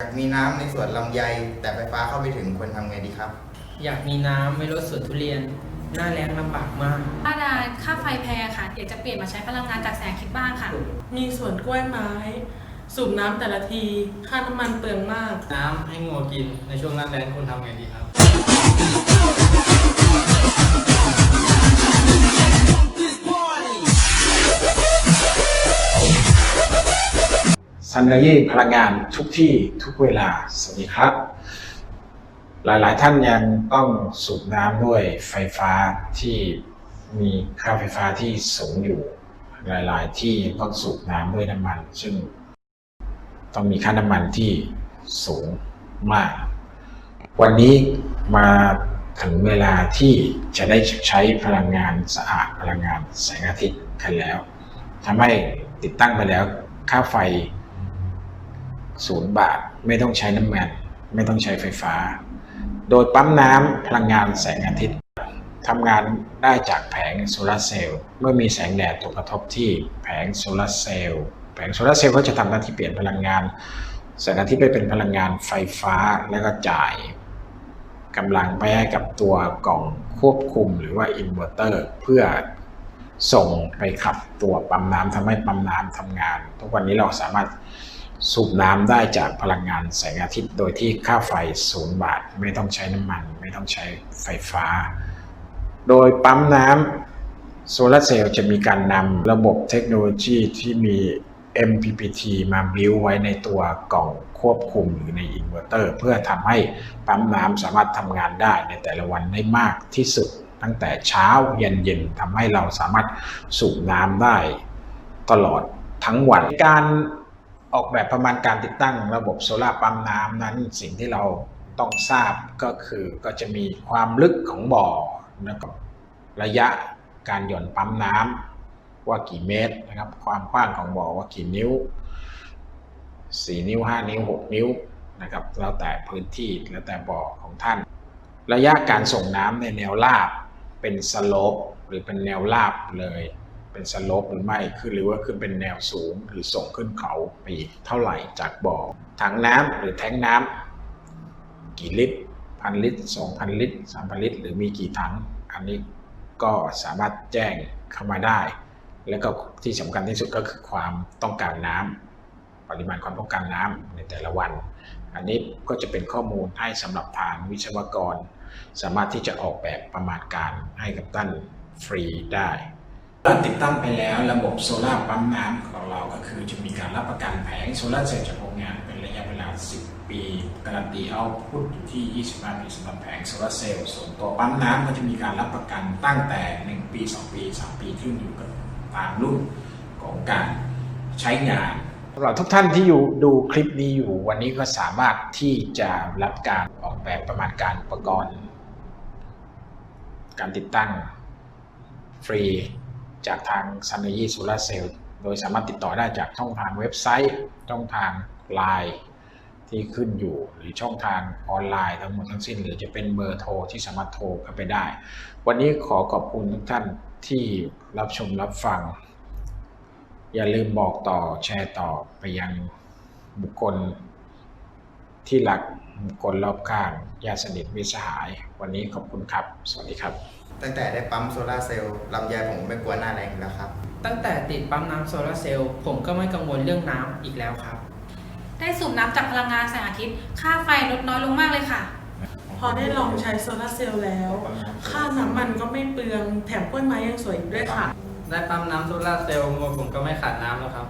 อยากมีน้ำในสวนลำไย แต่ไฟฟ้าเข้าไปถึงควรทำไงดีครับ อยากมีน้ำไม่ลดสวนทุเรียน หน้าแรงลำบากมากป้าดาค่าไฟแพงค่ะอยากจะเปลี่ยนมาใช้พลังงานจากแสงอาทิตย์บ้างค่ะ มีสวนกล้วยไม้ สูบน้ำแต่ละที ค่าน้ำมันเปลืองมาก น้ำให้งัวกินในช่วงหน้าแล้งคุณทำไงดีครับ ซันเนยี่พลังงานทุกที่ทุกเวลา สวัสดีครับ หลายๆ ท่านยังต้องสูบน้ำด้วยไฟฟ้าที่มีค่าไฟฟ้าที่สูงอยู่ หลาย ๆ ที่ต้องสูบน้ำด้วยน้ำมัน ซึ่งต้องมีค่าน้ำมันที่สูงมาก วันนี้มาถึงเวลาที่จะได้ใช้พลังงานสะอาดพลังงานแสงอาทิตย์กันแล้วทำให้ติดตั้งไปแล้วค่าไฟ ศูนย์บาท ไม่ต้องใช้น้ำมัน ไม่ต้องใช้ไฟฟ้า โดยปั๊มน้ำพลังงานแสงอาทิตย์ทำงานได้จากแผงโซลาร์เซลล์เมื่อมีแสงแดดตกกระทบที่แผงโซลาร์เซลล์แผงโซลาร์เซลล์ก็จะทำหน้าที่เปลี่ยนพลังงานแสงอาทิตย์ไปเป็นพลังงานไฟฟ้าแล้วก็จ่ายกำลังไปให้กับตัวกล่องควบคุมหรือว่าอินเวอร์เตอร์เพื่อส่งไปขับตัวปั๊มน้ำทำให้ปั๊มน้ำทำงาน ทุกวันนี้เราสามารถ สูบน้ำได้จากพลังงานแสงอาทิตย์ โดยที่ค่าไฟศูนย์บาท ไม่ต้องใช้น้ำมัน ไม่ต้องใช้ไฟฟ้า โดยปั๊มน้ำโซลาร์เซลล์จะมีการนำระบบเทคโนโลยีที่มี MPPT มาบิวไว้ในตัวกล่องควบคุมหรือในอินเวอร์เตอร์ เพื่อทำให้ปั๊มน้ำสามารถทำงานได้ในแต่ละวันได้มากที่สุด ตั้งแต่เช้าเย็นเย็นทำให้เราสามารถสูบน้ำได้ตลอดทั้งวันการ ออกแบบประมาณการติดตั้งระบบโซลาร์ปั๊มน้ำนั้นสิ่งที่เราต้องทราบก็คือก็จะมีความลึกของบ่อแล้วก็ระยะการหย่อนปั๊มน้ำว่ากี่เมตรนะครับ ความกว้างของบ่อว่ากี่นิ้ว 4 นิ้ว 5 นิ้ว 6 นิ้วนะครับแล้วแต่พื้นที่แล้วแต่บ่อของท่าน ระยะการส่งน้ำในแนวราบเป็นสโลปหรือเป็นแนวราบเลย เป็นสโลปหรือไม่ขึ้นหรือว่าขึ้นเป็นแนวสูงหรือส่งขึ้นเขาไปอีกเท่าไหร่จากบ่อถังน้ำหรือแทงน้ำกี่ลิตรพันลิตรสองพันลิตรสามพันลิตร หรือมีกี่ถัง อันนี้ก็สามารถแจ้งเข้ามาได้ แล้วก็ที่สำคัญที่สุดก็คือความต้องการน้ำปริมาณความต้องการน้ำในแต่ละวัน อันนี้ก็จะเป็นข้อมูลให้สำหรับทางวิศวกร สามารถที่จะออกแบบประมาณการให้กับท่านฟรีได้ ติดตั้งไปแล้วระบบโซลาร์ปั๊มน้ำของเราก็คือจะมีการรับประกันแผงโซลาร์เซลล์จากโรงงานเป็นระยะเวลา 10 ปีการันตีเอาพุทอยู่ที่ 25 ปีสำหรับแผงโซลาร์เซลล์ส่วนตัวปั๊มน้ำก็จะมีการรับประกันตั้งแต่ 1 ปี 2 ปี 3 ปีขึ้นอยู่กับตามรุ่นของการใช้งานสำหรับทุกท่านที่อยู่ดูคลิปนี้อยู่วันนี้ก็สามารถที่จะรับการออกแบบประมาณการอุปกรณ์ การติดตั้งฟรี จากทาง s u n นยี่ Solar Cell โดยสามารถติดต่อได้จากช่องทางเว็บไซต์ ช่องทาง Line ที่ขึ้นอยู่หรือช่องทางออนไลน์ทั้งหมดทั้งสิ้น หรือจะเป็นเบอร์โทรที่สามารถโทรเข้าไปได้ วันนี้ขอขอบคุณทุกท่านที่รับชมรับฟัง อย่าลืมบอกต่อแชร์ต่อไปยังบุคคลที่รัก คคลรอบข้างญาติสนิทมิตรสหาย วันนี้ขอบคุณครับ สวัสดีครับ ตั้งแต่ได้ปั๊มโซลาร์เซลล์ลำไยผมไม่กลัวหน้าแรงอีกแล้วครับ ตั้งแต่ติดปั๊มน้ำโซลาร์เซลล์ผมก็ไม่กังวลเรื่องน้ำอีกแล้วครับ ได้สูบน้ำจากพลังงานแสงอาทิตย์ ค่าไฟลดน้อยลงมากเลยค่ะ พอได้ลองใช้โซลาร์เซลล์แล้ว ค่าน้ำมันก็ไม่เปลือง แถมกล้วยไม้ยังสวยอีกด้วยค่ะ ได้ปั๊มน้ำโซลาร์เซลล์งัวผมก็ไม่ขาดน้ำแล้วครับ